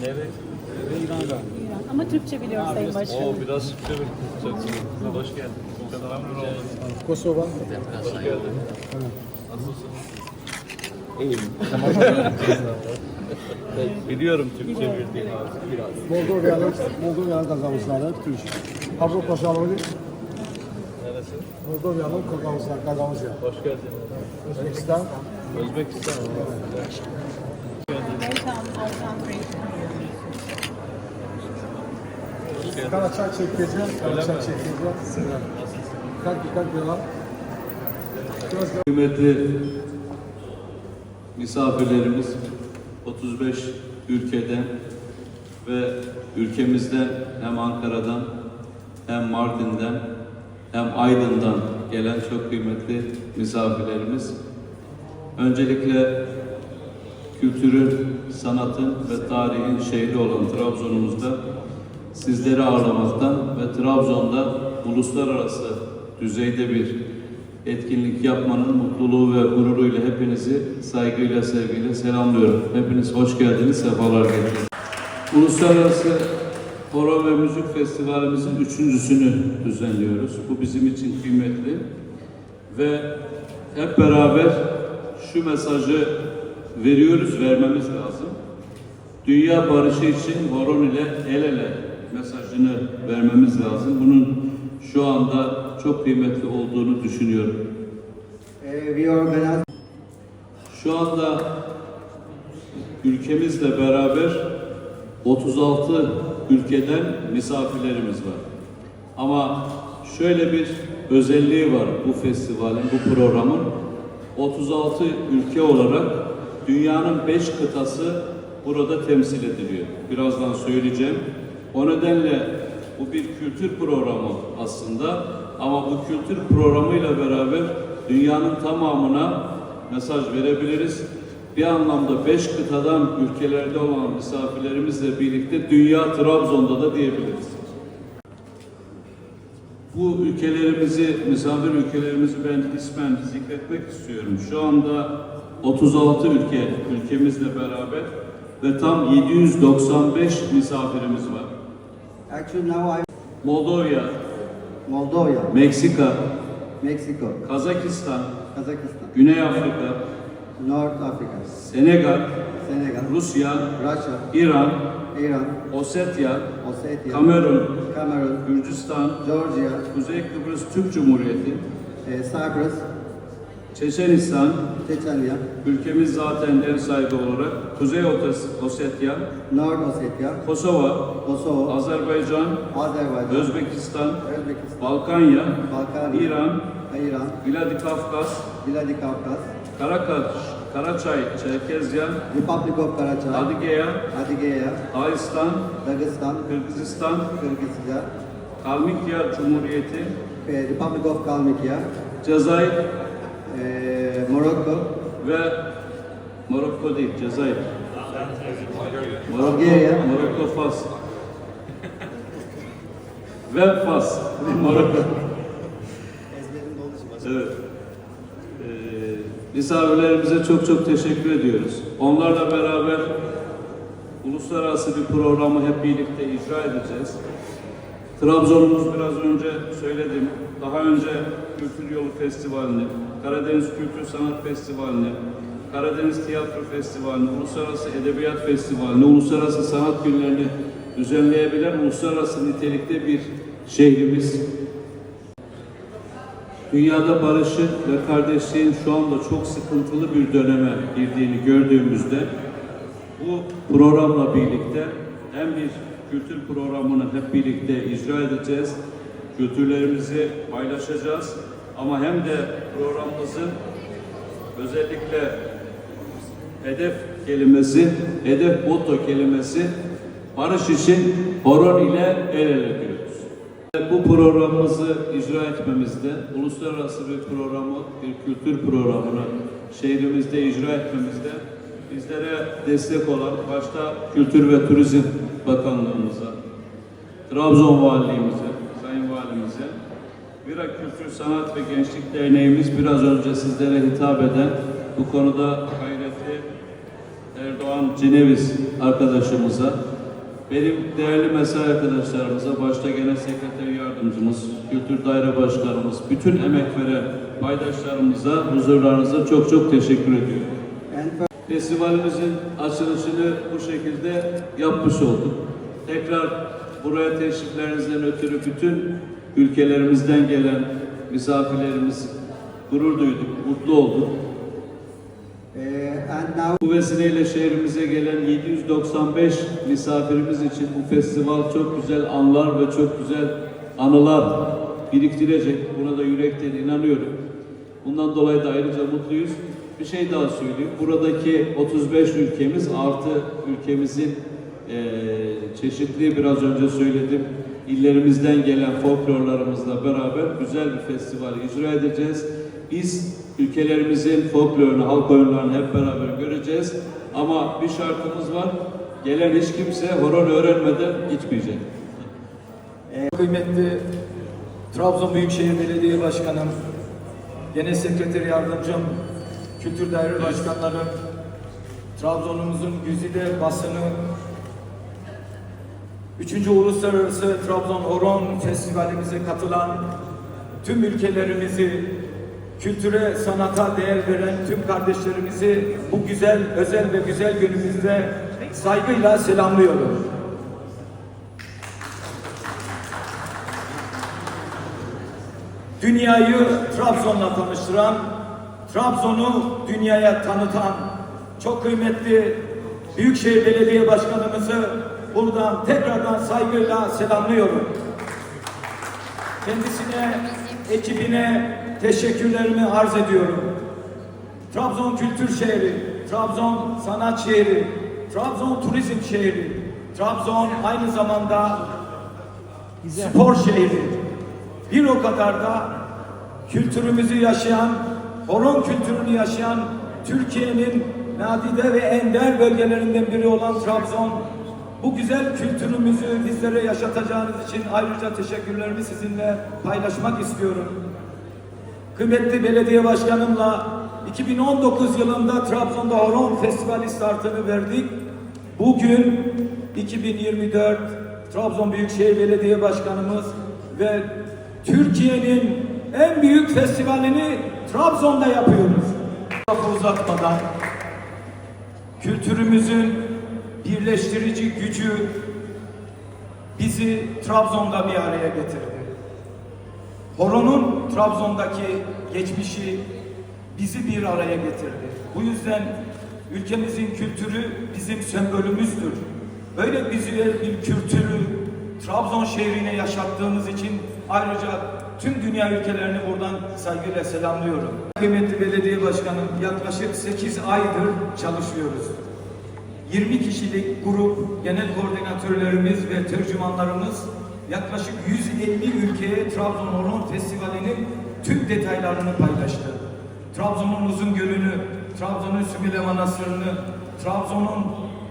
Nereye? İran'da. İran. Ama Türkçe biliyor Sayın Başkanım. Oo biraz Türkçe konuşacaksın? Hoş geldin. Selamlar Kosova. Hoş geldin. Nasılsın? İyiyim. Biliyorum Türkçe bildiğini abi. Biraz. Moldova'nın Moldova'nın kazanmışları Türk. Avrupa Şampiyonu Neresi? Moldova'nın kazanmışları kazanmışlar. Hoş geldin. Özbekistan. Özbekistan. Altan, Altan Bey. Hoş geldin. Karaçay çekeceğim. Karaçay çekeceğim. Kalk kalk yalan. Biraz da Kıymetli misafirlerimiz 35 ülkeden ve ülkemizden hem Ankara'dan hem Mardin'den hem Aydın'dan gelen çok kıymetli misafirlerimiz. Öncelikle kültürün, sanatın ve tarihin şehri olan Trabzon'umuzda sizleri ağırlamaktan ve Trabzon'da uluslararası düzeyde bir etkinlik yapmanın mutluluğu ve gururuyla hepinizi saygıyla, sevgiyle selamlıyorum. Hepiniz hoş geldiniz, sefalar getirdiniz. Uluslararası Koro ve Müzik Festivalimizin üçüncüsünü düzenliyoruz. Bu bizim için kıymetli ve hep beraber şu mesajı veriyoruz, vermemiz lazım. Dünya barışı için horon ile el ele mesajını vermemiz lazım. Bunun şu anda çok kıymetli olduğunu düşünüyorum. Organize Şu anda ülkemizle beraber 36 ülkeden misafirlerimiz var. Ama şöyle bir özelliği var bu festivalin, bu programın. 36 ülke olarak dünyanın 5 kıtası burada temsil ediliyor. Birazdan söyleyeceğim. O nedenle bu bir kültür programı aslında ama bu kültür programıyla beraber dünyanın tamamına mesaj verebiliriz. Bir anlamda beş kıtadan ülkelerde olan misafirlerimizle birlikte dünya Trabzon'da da diyebiliriz. Bu ülkelerimizi, misafir ülkelerimizi ben ismen zikretmek istiyorum. Şu anda 36 ülke ülkemizle beraber ve tam 795 misafirimiz var. Actually now I'm Moldova, Moldova, Meksika, Mexico, Kazakistan, Kazakhstan, Güney Afrika, North Africa, Senegal, Senegal, Rusya, Russia, İran, Iran, Ossetya, Ossetia, Kamerun, Cameroon, Gürcistan, Georgia, Kuzey Kıbrıs Türk Cumhuriyeti, uh, Cyprus, Çeçenistan, Chechnya, ülkemiz zaten ev sahibi olarak, Kuzey Ossetya, North Ossetia, Kosova, Kosovo, Azerbaycan, Azerbaycan, Özbekistan, Özbekistan, Balkanya, Balkanya, İran, İran, Vladikavkaz, Vladikavkaz, Karakaş, Karaçay, Çerkezya, Republic of Karachay, Adıgeya, Adygeya, Dağistan, Dagestan, Kırgızistan, Kyrgyzstan, Kalmikya Cumhuriyeti, Republic of Kalmykia, Cezayir uh, Morocco, ve Morokko değil, Cezayir. Morokko, Bulgarya. Morokko Fas. ve Fas. Morokko. Evet. Ee, misafirlerimize çok çok teşekkür ediyoruz. Onlarla beraber uluslararası bir programı hep birlikte icra edeceğiz. Trabzon'umuz biraz önce söyledim. Daha önce Kültür Yolu Festivali'ni, Karadeniz Kültür Sanat Festivali'ni, Karadeniz Tiyatro Festivali'ni, Uluslararası Edebiyat Festivali'ni, Uluslararası Sanat Günlerini düzenleyebilen uluslararası nitelikte bir şehrimiz. Dünyada barışı ve kardeşliğin şu anda çok sıkıntılı bir döneme girdiğini gördüğümüzde bu programla birlikte hem bir kültür programını hep birlikte icra edeceğiz, kültürlerimizi paylaşacağız ama hem de programımızın özellikle hedef kelimesi, hedef motto kelimesi barış için horon ile el ele diyoruz. Bu programımızı icra etmemizde, uluslararası bir programı, bir kültür programını şehrimizde icra etmemizde bizlere destek olan başta Kültür ve Turizm Bakanlığımıza, Trabzon Valiliğimize, Sayın Valimize, Vira Kültür Sanat ve Gençlik Derneğimiz biraz önce sizlere hitap eden bu konuda gayretli Erdoğan Cineviz arkadaşımıza, benim değerli mesai arkadaşlarımıza, başta Genel Sekreter Yardımcımız, Kültür Daire Başkanımız, bütün emek veren paydaşlarımıza, huzurlarınıza çok çok teşekkür ediyorum. Festivalimizin açılışını bu şekilde yapmış olduk. Tekrar buraya teşriflerinizden ötürü bütün ülkelerimizden gelen misafirlerimiz gurur duyduk, mutlu olduk. now Bu vesileyle şehrimize gelen 795 misafirimiz için bu festival çok güzel anlar ve çok güzel anılar biriktirecek. Buna da yürekten inanıyorum. Bundan dolayı da ayrıca mutluyuz. Bir şey daha söyleyeyim. Buradaki 35 ülkemiz artı ülkemizin eee çeşitli biraz önce söyledim illerimizden gelen folklorlarımızla beraber güzel bir festival icra edeceğiz. Biz ülkelerimizin folklorunu, halk oyunlarını hep beraber göreceğiz. Ama bir şartımız var. Gelen hiç kimse horon öğrenmeden gitmeyecek. Kıymetli Trabzon Büyükşehir Belediye Başkanım, Genel Sekreter Yardımcım, Kültür Daire Başkanlarım, Trabzon'umuzun güzide basını, 3. Uluslararası Trabzon Horon Festivalimize katılan tüm ülkelerimizi, kültüre, sanata değer veren tüm kardeşlerimizi bu güzel, özel ve güzel günümüzde saygıyla selamlıyorum. dünyayı Trabzon'la tanıştıran, Trabzon'u dünyaya tanıtan çok kıymetli Büyükşehir Belediye Başkanımızı buradan tekrardan saygıyla selamlıyorum. Kendisine, ekibine teşekkürlerimi arz ediyorum. Trabzon kültür şehri, Trabzon sanat şehri, Trabzon turizm şehri, Trabzon aynı zamanda spor şehri. Bir o kadar da kültürümüzü yaşayan, horon kültürünü yaşayan Türkiye'nin nadide ve ender bölgelerinden biri olan Trabzon, bu güzel kültürümüzü bizlere yaşatacağınız için ayrıca teşekkürlerimi sizinle paylaşmak istiyorum. Kıymetli belediye başkanımla 2019 yılında Trabzon'da Horon Festivali startını verdik. Bugün 2024 Trabzon Büyükşehir Belediye Başkanımız ve Türkiye'nin en büyük festivalini Trabzon'da yapıyoruz. Lafı uzatmadan kültürümüzün birleştirici gücü bizi Trabzon'da bir araya getirdi. Horon'un Trabzon'daki geçmişi bizi bir araya getirdi. Bu yüzden ülkemizin kültürü bizim sembolümüzdür. Böyle güzel bir kültürü Trabzon şehrine yaşattığımız için ayrıca tüm dünya ülkelerini buradan saygıyla selamlıyorum. Kıymetli belediye başkanım yaklaşık 8 aydır çalışıyoruz. 20 kişilik grup genel koordinatörlerimiz ve tercümanlarımız yaklaşık 150 ülkeye Trabzon Horon Festivali'nin tüm detaylarını paylaştı. Trabzon'un uzun gölünü, Trabzon'un Sümele Manastırı'nı, Trabzon'un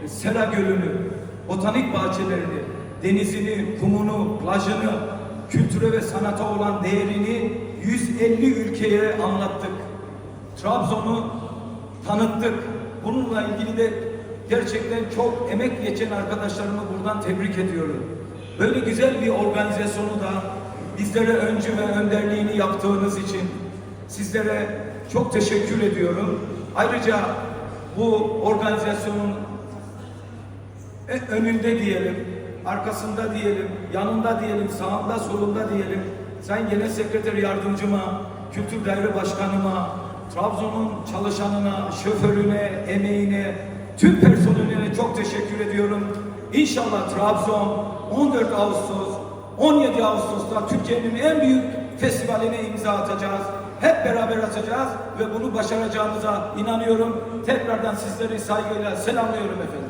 e, Sera Gölü'nü, botanik bahçelerini, denizini, kumunu, plajını, kültüre ve sanata olan değerini 150 ülkeye anlattık. Trabzon'u tanıttık. Bununla ilgili de gerçekten çok emek geçen arkadaşlarımı buradan tebrik ediyorum. Böyle güzel bir organizasyonu da bizlere öncü ve önderliğini yaptığınız için sizlere çok teşekkür ediyorum. Ayrıca bu organizasyonun e, önünde diyelim, arkasında diyelim, yanında diyelim, sağında solunda diyelim. Sayın Genel Sekreter Yardımcıma, Kültür Daire Başkanıma, Trabzon'un çalışanına, şoförüne, emeğine, tüm personeline çok teşekkür ediyorum. İnşallah Trabzon 14 Ağustos, 17 Ağustos'ta Türkiye'nin en büyük festivaline imza atacağız. Hep beraber atacağız ve bunu başaracağımıza inanıyorum. Tekrardan sizleri saygıyla selamlıyorum efendim.